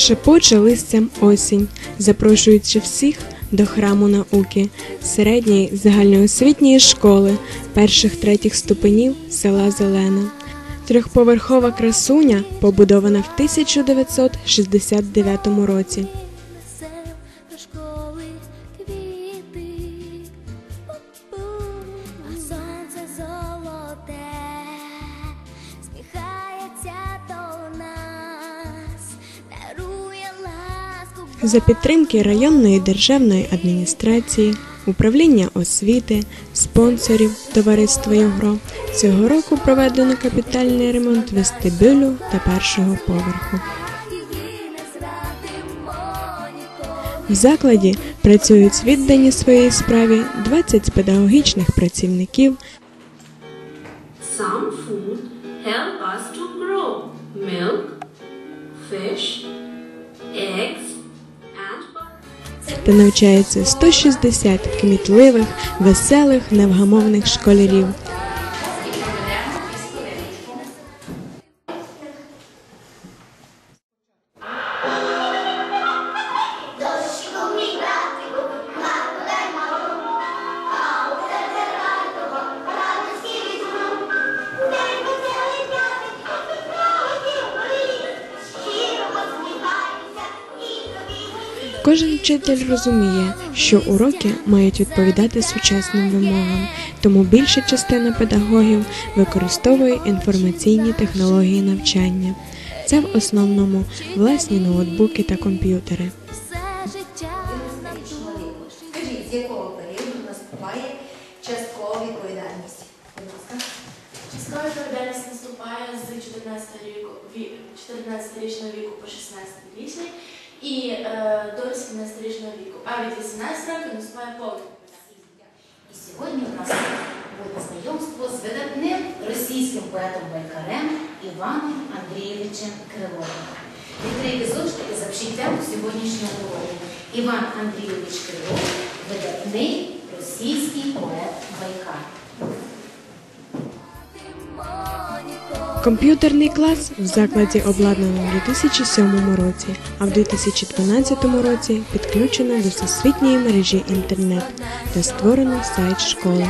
Шепоче листям осінь, запрошуючи всіх до храму науки, середньої загальноосвітньої школи перших третіх ступенів села Зелена. Трьохповерхова красуня побудована в 1969 році. За підтримки районної державної адміністрації, управління освіти, спонсорів товариства Євро цього року проведено капітальний ремонт вестибюлю та першого поверху. В закладі працюють віддані своїй справі 20 педагогічних працівників, Some food help us to grow. Milk, fish, eggs, та навчається 160 кмітливих, веселих, невгамовних школярів. Кожен вчитель розуміє, що уроки мають відповідати сучасним вимогам, тому більша частина педагогів використовує інформаційні технології навчання. Це в основному власні ноутбуки та комп'ютери. Все життя. Скажіть, з якого періоду наступає часткова відповідальність? Часткова відповідальність наступає з 14 віку, ві- 14-річного віку по 16-річний і е, до 18-річного віку. А від 18 років наступає повна. І сьогодні у нас буде знайомство з видатним російським поетом-байкарем Іваном Андрійовичем Криловим. Відкрийте зошити і запишіть тему сьогоднішнього уроку. Іван Андрійович Крилов – видатний російський поет-байкар. Комп'ютерний клас в закладі обладнано в 2007 році, а в 2012 році підключено до всесвітньої мережі інтернет та створено сайт школи.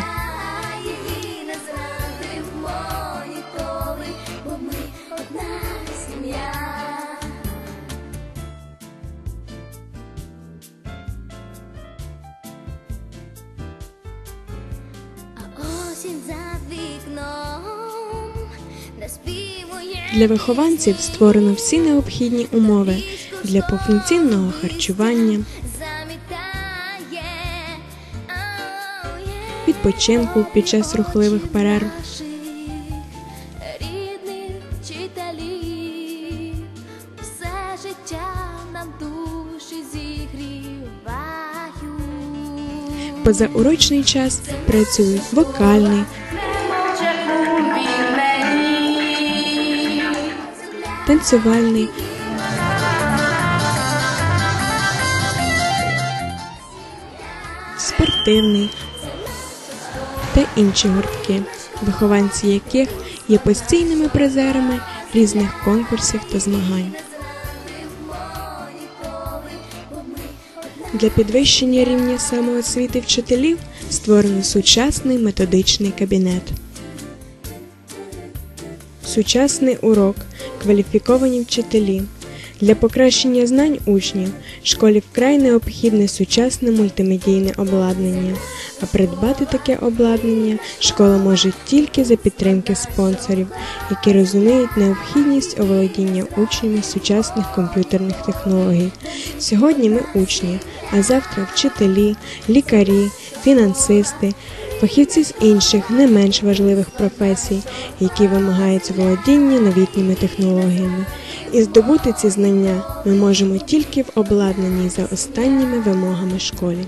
Не Для вихованців створено всі необхідні умови для повноцінного харчування, відпочинку під час рухливих перерв, позаурочний час працюють вокальний, танцювальний, спортивний та інші гуртки, вихованці яких є постійними призерами різних конкурсів та змагань. Для підвищення рівня самоосвіти вчителів створено сучасний методичний кабінет. Сучасний урок, кваліфіковані вчителі. Для покращення знань учнів школі вкрай необхідне сучасне мультимедійне обладнання, а придбати таке обладнання школа може тільки за підтримки спонсорів, які розуміють необхідність оволодіння учнями сучасних комп'ютерних технологій. Сьогодні ми учні, а завтра вчителі, лікарі, фінансисти, фахівці з інших не менш важливих професій, які вимагають володіння новітніми технологіями. І здобути ці знання ми можемо тільки в обладнаній за останніми вимогами школі.